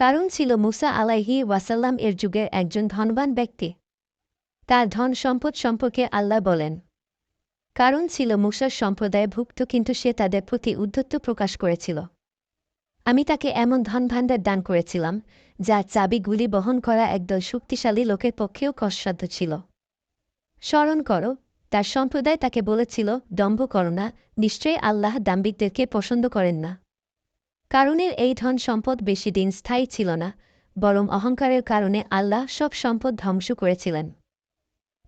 কারণ ছিল মুসা আলাইহি ওয়াসাল্লাম এর যুগের একজন ধনবান ব্যক্তি। তার ধন সম্পদ সম্পর্কে আল্লাহ বলেন, কারণ ছিল মুসার সম্প্রদায় ভুক্ত কিন্তু সে তাদের প্রতি উদ্ধত্ত প্রকাশ করেছিল। আমি তাকে এমন ধনভাণ্ডার দান করেছিলাম, যার চাবিগুলি বহন করা একদল শক্তিশালী লোকের পক্ষেও কষ্টসাধ্য ছিল। স্মরণ করো, তার সম্প্রদায় তাকে বলেছিল, দম্ভ করো না, নিশ্চয়ই আল্লাহ দাম্বিকদেরকে পছন্দ করেন না। কারণের এই ধন সম্পদ বেশি দিন স্থায়ী ছিল না, বরং অহংকারের কারণে আল্লাহ সব সম্পদ ধ্বংস করেছিলেন।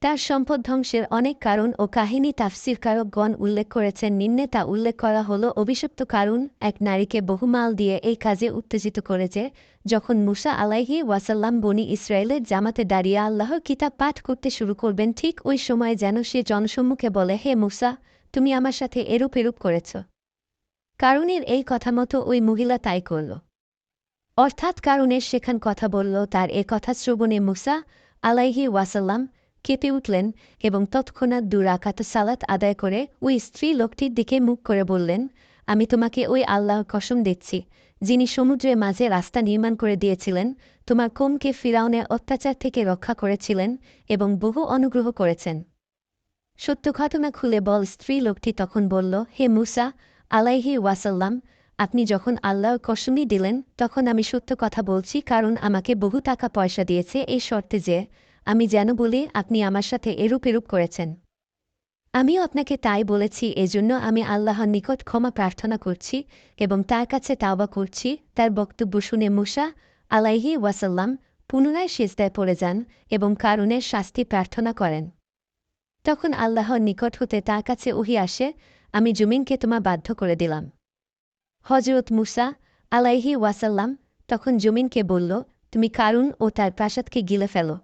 তার সম্পদ ধ্বংসের অনেক কারণ ও কাহিনী তাফসিরকারকগণ উল্লেখ করেছেন। নিম্নে তা উল্লেখ করা হল অভিশপ্ত কারণ, এক নারীকে বহুমাল দিয়ে এই কাজে উত্তেজিত করেছে, যখন মুসা আলাইহি ওয়াসাল্লাম বনি ইসরায়েলের জামাতে দাঁড়িয়ে আল্লাহর কিতাব পাঠ করতে শুরু করবেন, ঠিক ওই সময় যেন সে জনসম্মুখে বলে, হে মুসা, তুমি আমার সাথে এরূপ এরূপ করেছ। কারণের এই কথা মতো ওই মহিলা তাই করল। অর্থাৎ কারণের সেখান কথা বলল, তার এ কথা শ্রবণে মুসা আলাইহি ওয়াসাল্লাম কেঁপে উঠলেন এবং তৎক্ষণাৎ দুরাকাত সালাত আদায় করে ওই স্ত্রী লোকটির দিকে মুখ করে বললেন, আমি তোমাকে ওই আল্লাহর কসম দিচ্ছি, যিনি সমুদ্রের মাঝে রাস্তা নির্মাণ করে দিয়েছিলেন, তোমার কোমকে ফিরাউনের অত্যাচার থেকে রক্ষা করেছিলেন এবং বহু অনুগ্রহ করেছেন। সত্য ঘটনা খুলে বল স্ত্রী লোকটি তখন বলল, হে মুসা আলাইহি ওয়াসাল্লাম, আপনি যখন আল্লাহর কসমি দিলেন, তখন আমি সত্য কথা বলছি, কারণ আমাকে বহু টাকা পয়সা দিয়েছে এই শর্তে যে, আমি যেন বলি, আপনি আমার সাথে এরূপ এরূপ করেছেন। আমিও আপনাকে তাই বলেছি, এজন্য আমি আল্লাহর নিকট ক্ষমা প্রার্থনা করছি এবং তার কাছে তাওবা করছি। তার বক্তব্য শুনে মুসা আলাইহি ওয়াসাল্লাম পুনরায় সেজদায় পড়ে যান এবং কারণের শাস্তি প্রার্থনা করেন। তখন আল্লাহর নিকট হতে তার কাছে উহি আসে, আমি জমিনকে তোমা বাধ্য করে দিলাম। হজরত মুসা আলাইহি ওয়াসাল্লাম তখন জমিনকে বলল, তুমি কারুন ও তার প্রাসাদকে গিলে ফেল।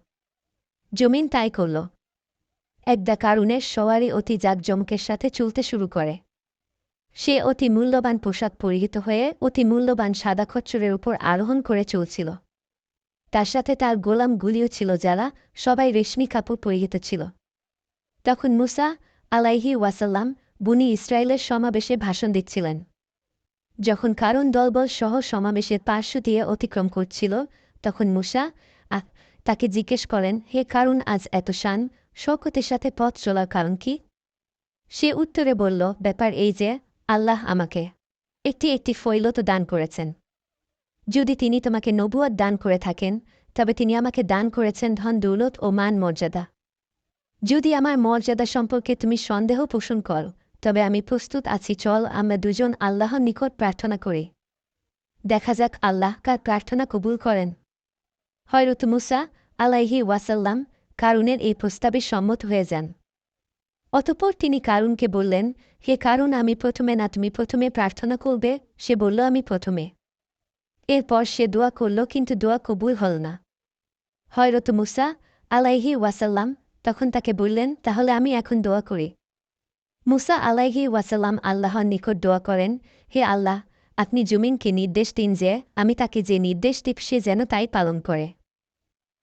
জমিন তাই করল। একদা কারুনের সওয়ারি অতি জাকজমকের সাথে চলতে শুরু করে। সে অতি মূল্যবান পোশাক পরিহিত হয়ে অতি মূল্যবান সাদা খচ্চরের উপর আরোহণ করে চলছিল। তার সাথে তার গোলাম গুলিও ছিল যারা সবাই রেশমি কাপড় পরিহিত ছিল। তখন মুসা আলাইহি ওয়াসাল্লাম বুনি ইসরায়েলের সমাবেশে ভাষণ দিচ্ছিলেন। যখন কারণ দলবল সহ সমাবেশের পার্শ্ব দিয়ে অতিক্রম করছিল, তখন মুসা তাকে জিজ্ঞেস করেন, হে কারণ আজ এত শান? শওকতের সাথে পথ চলার কারণ কি? সে উত্তরে বলল, ব্যাপার এই যে, আল্লাহ আমাকে একটি একটি ফৈলত দান করেছেন। যদি তিনি তোমাকে নবুয়াদ দান করে থাকেন, তবে তিনি আমাকে দান করেছেন ধন, দৌলত ও মান মর্যাদা। যদি আমার মর্যাদা সম্পর্কে তুমি সন্দেহ পোষণ করো, তবে আমি প্রস্তুত আছি, চল আমরা দুজন আল্লাহর নিকট প্রার্থনা করি। দেখা যাক আল্লাহ কার প্রার্থনা কবুল করেন। হয়রত মুসা আলাইহি ওয়াসাল্লাম কারুনের এই প্রস্তাবে সম্মত হয়ে যান। অতপর তিনি কারুনকে বললেন, হে কারুন, আমি প্রথমে না, তুমি প্রথমে প্রার্থনা করবে? সে বলল, আমি প্রথমে। এরপর সে দোয়া করল, কিন্তু দোয়া কবুল হল না। হয়রত মুসা আলাইহি ওয়াসাল্লাম তখন তাকে বললেন, তাহলে আমি এখন দোয়া করি। মুসা আলাইহি ওয়াসাল্লাম আল্লাহর নিকট দোয়া করেন, হে আল্লাহ, আপনি জুমিনকে নির্দেশ দিন যে আমি তাকে যে নির্দেশ দিব, সে যেন তাই পালন করে।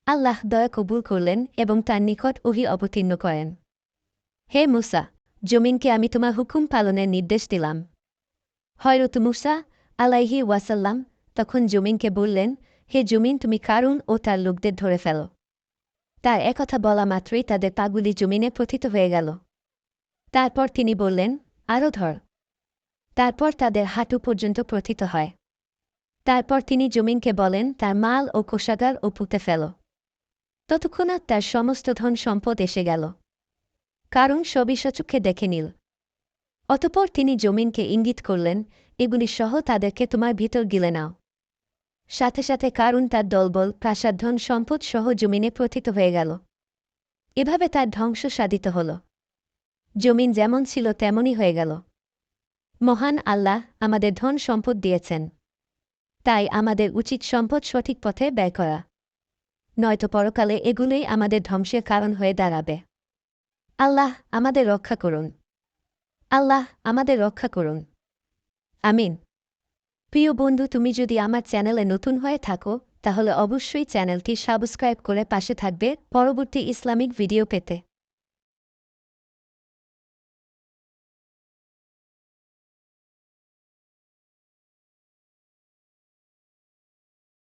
আল্লাহ দয়া কবুল করলেন এবং তার নিকট ওহি অবতীর্ণ করেন। হে মুসা, জমিনকে আমি তোমার হুকুম পালনের নির্দেশ দিলাম। হয়রত মুসা আলাইহি ওয়াসাল্লাম তখন জমিনকে বললেন, হে জমিন, তুমি কারুন ও তার লোকদের ধরে ফেল। তার একথা বলা মাত্রই তাদের পাগুলি জমিনে পথিত হয়ে গেল। তারপর তিনি বললেন আরও ধর। তারপর তাদের হাঁটু পর্যন্ত প্রথিত হয়। তারপর তিনি জমিনকে বলেন, তার মাল ও কোষাগার ও পুঁতে ফেল। ততক্ষণাৎ তার সমস্ত ধন সম্পদ এসে গেল। কারণ সবই সচক্ষে দেখে নিল। অতপর তিনি জমিনকে ইঙ্গিত করলেন, এগুলি সহ তাদেরকে তোমার ভিতর গিলে নাও। সাথে সাথে কারণ তার দলবল, প্রাসাদ ধন সম্পদ সহ জমিনে প্রথিত হয়ে গেল। এভাবে তার ধ্বংস সাধিত হল। জমিন যেমন ছিল তেমনই হয়ে গেল। মহান আল্লাহ আমাদের ধন সম্পদ দিয়েছেন। তাই আমাদের উচিত সম্পদ সঠিক পথে ব্যয় করা। নয়তো পরকালে এগুলোই আমাদের ধ্বংসের কারণ হয়ে দাঁড়াবে। আল্লাহ আমাদের রক্ষা করুন। আল্লাহ আমাদের রক্ষা করুন। আমিন। প্রিয় বন্ধু, তুমি যদি আমার চ্যানেলে নতুন হয়ে থাকো, তাহলে অবশ্যই চ্যানেলটি সাবস্ক্রাইব করে পাশে থাকবে পরবর্তী ইসলামিক ভিডিও পেতে।